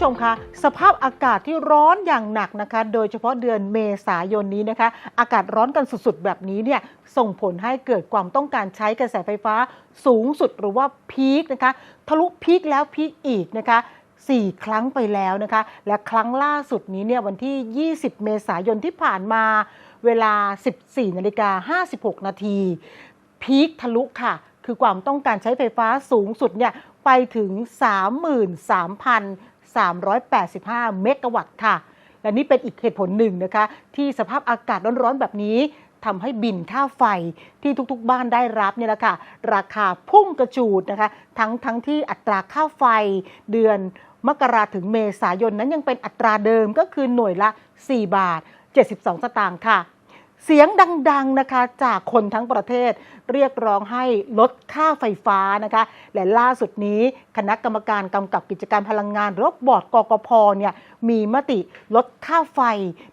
ผู้ชมคะสภาพอากาศที่ร้อนอย่างหนักนะคะ โดยเฉพาะเดือนเมษายนนี้นะคะ อากาศร้อนกันสุดๆ แบบนี้เนี่ยส่งผลให้เกิดความต้องการใช้กระแสไฟฟ้าสูงสุดหรือว่าพีคนะคะ ทะลุพีคแล้วพีคอีกนะคะ4 ครั้งไปแล้วนะคะ และครั้งล่าสุดนี้เนี่ยวันที่ 20 เมษายนที่ผ่านมาเวลา 14นาฬิกา56 นาทีพีคทะลุค่ะ คือความต้องการใช้ไฟฟ้าสูงสุดเนี่ยไปถึง 385 เมกะวัตต์ค่ะ และนี่เป็นอีกเหตุผลหนึ่งนะคะ ที่สภาพอากาศร้อนๆ แบบนี้ทำให้บินค่าไฟที่ทุกๆ บ้านได้รับเนี่ยแหละค่ะ ราคาพุ่งกระจูดนะคะ ทั้งทั้งที่อัตราค่าไฟเดือนมกราถึงเมษายนนั้นยังเป็นอัตราเดิมก็คือหน่วยละ 4 บาท 72 สตางค์ค่ะ เสียงดังๆนะคะจากคนทั้งประเทศ เรียกร้องให้ลดค่าไฟฟ้านะคะ และล่าสุดนี้คณะกรรมการกำกับกิจการพลังงานรือบอร์ดกกพเนี่ยมีมติลดค่าไฟ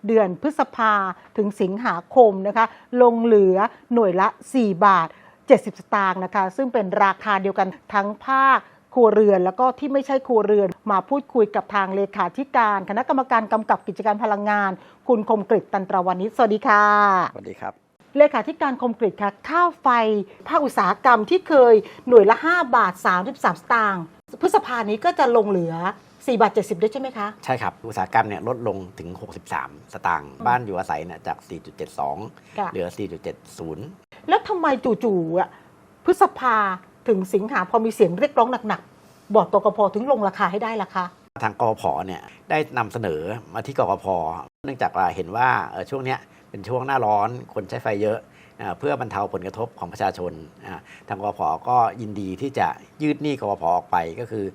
เดือนพฤษภาถึงสิงหาคมนะคะ ลงเหลือหน่วยละ 4 บาท 70 สตางค์นะคะ ซึ่งเป็นราคาเดียวกันทั้งภาค รัวเรือน แล้วก็ที่ไม่ใช่ครัวเรือน มาพูดคุยกับทางเลขาธิการ คณะกรรมการกำกับกิจการพลังงาน คุณคมกริตตันตรวานิชสวัสดีค่ะสวัสดีครับเลขาธิการคมกริตค่ะค่าไฟภาคอุตสาหกรรมที่เคยหน่วยละ 5 บาท 33 สตางค์พฤษภานี้ก็จะลงเหลือ4บาท70 ด้วยใช่ไหมคะ ใช่ครับ อุตสาหกรรมเนี่ยลดลงถึง 63 สตางค์บ้านอยู่อาศัยเนี่ยจาก 4.72ค่ะเหลือ 4.70 แล้วทำไมจู่ๆอะพฤษภา ถึงสิงหาพอมีเสียงเรียกร้องหนักๆ บอร์ดกกพถึงลงราคาให้ได้ล่ะคะทางกอพเนี่ยได้นำเสนอมาที่กกพเนื่องจากว่าเห็นว่าเอ่อช่วงเนี้ยเป็นช่วงหน้าร้อนคนใช้ไฟเยอะอ่าเพื่อบรรเทาผลกระทบของประชาชนอ่าทางกพก็ยินดีที่จะยืดหนี้กพออกไปก็คือ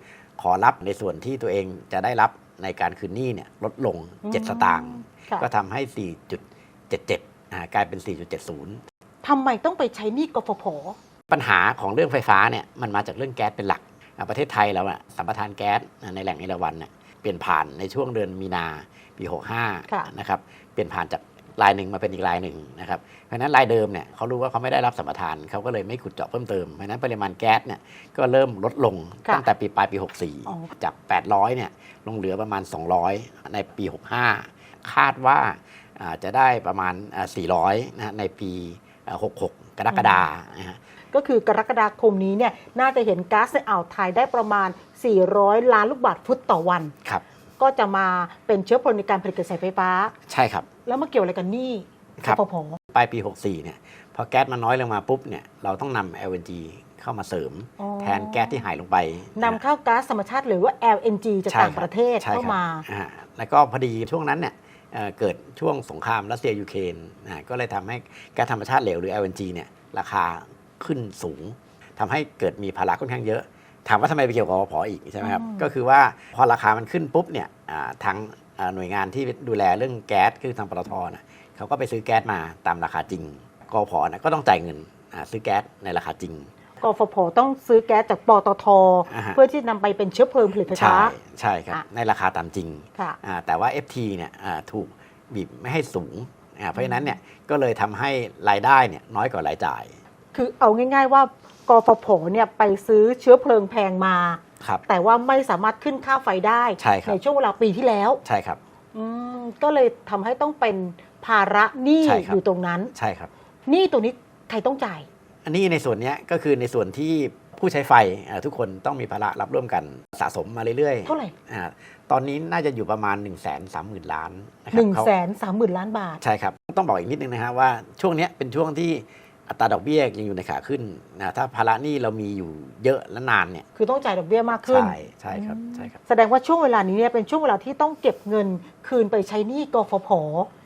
ขอรับในส่วนที่ตัวเองจะได้รับในการคืนหนี้เนี่ยลดลงอืม7สตางค์ค่ะก็ทำให้ 4.77อ่ากลายเป็น 4.70ทำไมต้องไปใช้หนี้กฟผ ปัญหาของเรื่องไฟฟ้าเนี่ยมันมาจากเรื่องแก๊สเป็นหลักอะประเทศไทยเราอะสัมปทานแก๊สอะในแหล่งเอราวันเนี่ยเปลี่ยนผ่านในช่วงเดือนมีนาปีค่ะ65นะครับเปลี่ยนผ่านจากรายหนึ่งมาเป็นอีกรายหนึ่งนะครับเพราะฉะนั้นรายเดิมเนี่ยเขารู้ว่าเขาไม่ได้รับสัมปทานเขาก็เลยไม่ขุดเจาะเพิ่มเติมเพราะฉะนั้นปริมาณแก๊สเนี่ยก็เริ่มลดลงค่ะตั้งแต่ปีปลายปีอ๋อ64 จาก 800เนี่ยลงเหลือประมาณ 200 ในปี 65 คาดว่าอ่าจะได้ประมาณอ่า400นะฮะในปีอ่า66ก รกฎานะฮะก็คือกรกฎาคมนี้เนี่ยน่าจะเห็นก๊าซในอ่าวไทยได้ประมาณ 400 ล้านลูกบาทฟุตต่อวันครับ ก็จะมาเป็นเชื้อเพลิงในการผลิตกระแสไฟฟ้า ใช่ครับ แล้วมาเกี่ยวอะไรกันหนี่ครับกฟผปลายปี 64 เนี่ย พอแก๊สมันน้อยลงมาปุ๊บเนี่ยเราต้องนำ LNG เข้ามาเสริมอ๋อแทนแก๊สที่หายลงไปนำเข้าก๊าซธรรมชาติหรือว่า LNG จากใช่ต่างคบประเทศใช่เข้าครับมาอ่าแล้วก็พอดีช่วงนั้นเนี่ย เอ่อเกิดช่วงสงครามรัสเซียยูเครนอ่าก็เลยทำให้แก๊สธรรมชาติเหลวหรือ LNG เนี่ยราคาขึ้นสูงทำให้เกิดมีภาระค่อนข้างเยอะ ถามว่าทำไมไปเกี่ยวกับกพอีกใช่ไหมครับอืมก็คือว่าพอราคามันขึ้นปุ๊บเนี่ยอ่าทางอ่าหน่วยงานที่ดูแลเรื่องแก๊สคือทางปตทนะเขาก็ไปซื้อแก๊สมาตามราคาจริงกพนะก็ต้องจ่ายเงินอ่าซื้อแก๊สในราคาจริง กฟผต้องซื้อแก๊สจากปตท อ่าฮะ เพื่อที่นำไปเป็นเชื้อเพลิงผลิตไฟฟ้าใช่ใช่ครับ อะ ในราคาตามจริงค่ะ อ่าแต่ว่า FT เนี่ยอ่าถูกบีบไม่ให้สูงอ่าเพราะฉะนั้นเนี่ยก็เลยทำให้รายได้เนี่ยน้อยกว่ารายจ่ายคือเอาง่าย ๆ ว่ากฟผเนี่ยไปซื้อเชื้อเพลิงแพงมา ครับ แต่ว่าไม่สามารถขึ้นค่าไฟได้ใช่ครับ ช่วงเวลาปีที่แล้วใช่ครับ อืมก็เลยทำให้ต้องเป็นภาระหนี้ใช่ครับ อยู่ตรงนั้นใช่ครับ หนี้ตัวนี้ใครต้องจ่าย อันนี้ในส่วนเนี้ยก็คือในส่วนที่ผู้ใช้ไฟอ่าทุกคนต้องมีภาระรับร่วมกันสะสมมาเรื่อยๆ เท่าไหร่อ่าตอนนี้น่าจะอยู่ประมาณ 1 3 0 0 0 0 ล้านนะคหรันึ่งเขาแสนสามหมื่นล้านบาท ใช่ครับ ต้องบอกอีกนิดนึงนะฮะว่าช่วงเนี้ยเป็นช่วงที่อัตราดอกเบี้ยยังอยู่ในขาขึ้นนะถ้าภาระหนี้เรามีอยู่เยอะและนานเนี่ยคือต้องจ่ายดอกเบี้ยมากขึ้น ใช่ใช่ครับใช่ครับแสดงว่าช่วงเวลานี้เนี่ยเป็นช่วงเวลาที่ต้องเก็บเงินคืนไปใช้หนี้กฟผ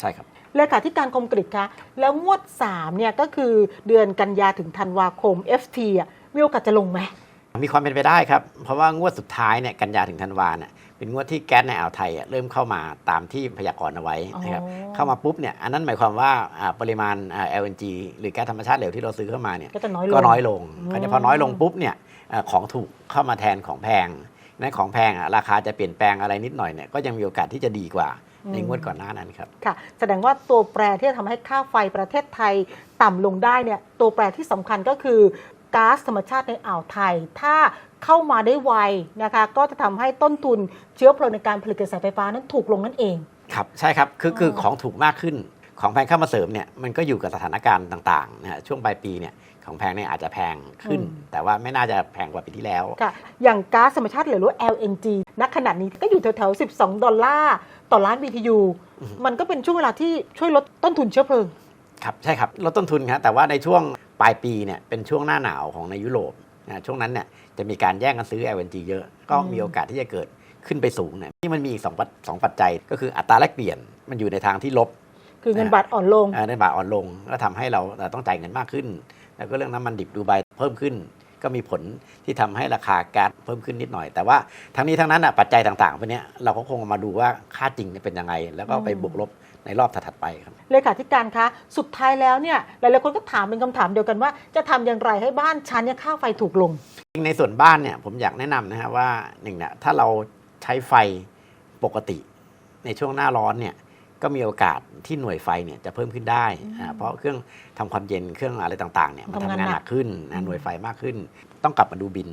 ใช่ครับ เลขาธิการคมกริตคะแล้วงวด3เนี่ยก็คือเดือนกันยาถึงธันวาคม FT อะมีโอกาสจะลงไหมมีความเป็นไปได้ครับ เพราะว่างวดสุดท้ายเนี่ยกันยาถึงธันวาเนี่ยเป็นงวดที่แก๊สในอ่าวไทยอะเริ่มเข้ามาตามที่พยากรณ์เอาไว้นะครับอ๋อเข้ามาปุ๊บเนี่ยอันนั้นหมายความว่าอ่าปริมาณอ่า LNG หรือแก๊สธรรมชาติเหลวที่เราซื้อเข้ามาเนี่ยก็จะน้อยลงก็น้อยลงอืมคราวนี้พอน้อยลงปุ๊บเนี่ยเอ่อของถูกเข้ามาแทนของแพง นั้นของแพงอะราคาจะเปลี่ยนแปลงอะไรนิดหน่อยเนี่ยก็ยังมีโอกาสที่จะดีกว่าในงวดก่อนหน้านั้นครับค่ะ แสดงว่าตัวแปรที่จะทำให้ค่าไฟประเทศไทยต่ำลงได้เนี่ยตัวแปรที่สำคัญก็คือก๊าซธรรมชาติในอ่าวไทย ถ้าเข้ามาได้ไวนะคะ ก็จะทำให้ต้นทุนเชื้อเพลิงในการผลิตกระแสไฟฟ้านั้นถูกลงนั่นเอง ครับใช่ครับคือคืออ๋อของถูกมากขึ้น ของแพงเข้ามาเสริมเนี่ยมันก็อยู่กับสถานการณ์ต่างๆนะฮะช่วงปลายปีเนี่ยของแพงเนี่ยอาจจะแพงขึ้น แต่ว่าไม่น่าจะแพงกว่าปีที่แล้วค่ะอย่างก๊าซธรรมชาติหรือว่า LNG ณขณะนี้ก็อยู่แถวๆ 12 ดอลลาร์ต่อล้าน BTU อือฮึมันก็เป็นช่วงเวลาที่ช่วยลดต้นทุนเชื้อเพลิง ครับใช่ครับ ลดต้นทุนครับแต่ว่าในช่วงปลายปีเนี่ยเป็นช่วงหน้าหนาวของในยุโรปนะช่วงนั้นเนี่ยจะมีการแย่งกันซื้อ LNG เยอะ ก็อืมมีโอกาสที่จะเกิดขึ้นไปสูงเนี่ยที่มันมีอีกสองปัจสองปัจจัยก็คืออัตราแลกเปลี่ยนมันอยู่ในทางที่ลบ คือเงินบาทอ่อนลงเอ่อในบาทอ่อนลงก็ทำให้เราเอ่อต้องจ่ายเงินมากขึ้น แล้วก็เรื่องน้ำมันดิบดูไบเพิ่มขึ้น ก็มีผลที่ทำให้ราคาก๊าซเพิ่มขึ้นนิดหน่อย แต่ว่าทั้งนี้ทั้งนั้นอะปัจจัยต่างๆพวกเนี้ยเราก็คงมาดูว่าค่าจริงเนี่ยเป็นยังไง แล้วก็ไปอืมบวกลบในรอบถัดๆไปครับเลขาธิการคะสุดท้ายแล้วเนี่ยหลายๆคนก็ถามเป็นคำถามเดียวกันว่า จะทำอย่างไรให้บ้านชั้นเนี่ยค่าไฟถูกลง ในส่วนบ้านเนี่ยผมอยากแนะนำนะฮะว่าหนึ่งเนี่ยถ้าเราใช้ไฟปกติในช่วงหน้าร้อนเนี่ย ก็มีโอกาสที่หน่วยไฟเนี่ยจะเพิ่มขึ้นได้อ่าเพราะเครื่องทำความเย็นเครื่องอะไรต่างๆเนี่ยมันทำงานทำงานหนักหนักขึ้นอืนะมหน่วยไฟมากขึ้น ต้องกลับมาดูบิน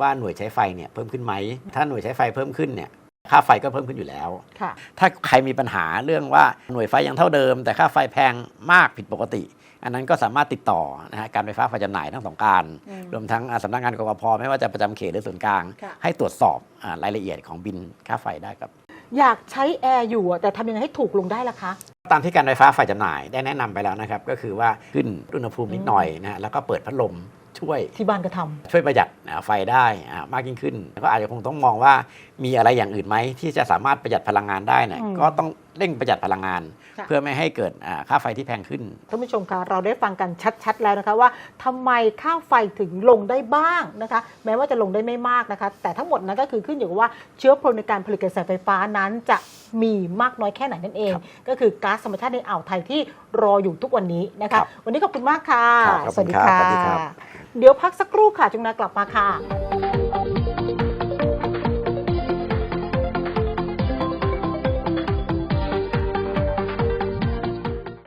ว่าหน่วยใช้ไฟเนี่ยเพิ่มขึ้นไหม ถ้าหน่วยใช้ไฟเพิ่มขึ้นเนี่ยค่าไฟก็เพิ่มขึ้นอยู่แล้วค่ะถ้าใครมีปัญหาเรื่องว่าหน่วยไฟยังเท่าเดิม แต่ค่าไฟแพงมากผิดปกติ อันนั้นก็สามารถติดต่อนะฮะการไฟฟ้าฝ่ายจำหน่ายทั้งสองการอืมรวมทั้งอ่าสำนักงานกกพไม่ว่าจะประจำเขตหรือส่วนกลางค่ะให้ตรวจสอบอารายละเอียดของบินค่าไฟได้ครับ อยากใช้แอร์อยู่อะแต่ทำยังไงให้ถูกลงได้ล่ะคะ ตามที่การไฟฟ้าฝ่ายจำหน่ายได้แนะนำไปแล้วนะครับ ก็คือว่าขึ้นอุณหภูมินิดหน่อยนะฮะแล้วก็เปิดพัดลม ช่วยที่บ้านก็ทำช่วยประหยัดอ่าไฟได้อ่ามากยิ่งขึ้นแล้วก็อาจจะคงต้องมองว่ามีอะไรอย่างอื่นไหมที่จะสามารถประหยัดพลังงานได้เนี่ยอืมก็ต้องเร่งประหยัดพลังงานค่ะเพื่อไม่ให้เกิดอ่าค่าไฟที่แพงขึ้นท่านผู้ชมคะเราได้ฟังกันชัดๆแล้วนะคะว่าทำไมค่าไฟถึงลงได้บ้างนะคะ แม้ว่าจะลงได้ไม่มากนะคะ แต่ทั้งหมดนั้นก็คือขึ้นอยู่กับว่าเชื้อเพลิงในการผลิตกระแสไฟฟ้านั้นจะมีมากน้อยแค่ไหนนั่นเองครับก็คือก๊าซธรรมชาติในอ่าวไทยที่รออยู่ทุกวันนี้นะครัคะบวันนี้ขอบคุณมากค่ะครับขอบสวัสคุณดีครับค่ะสวัสดีครับ เดี๋ยวพักสักครู่ค่ะจุงนากลับมาค่ะ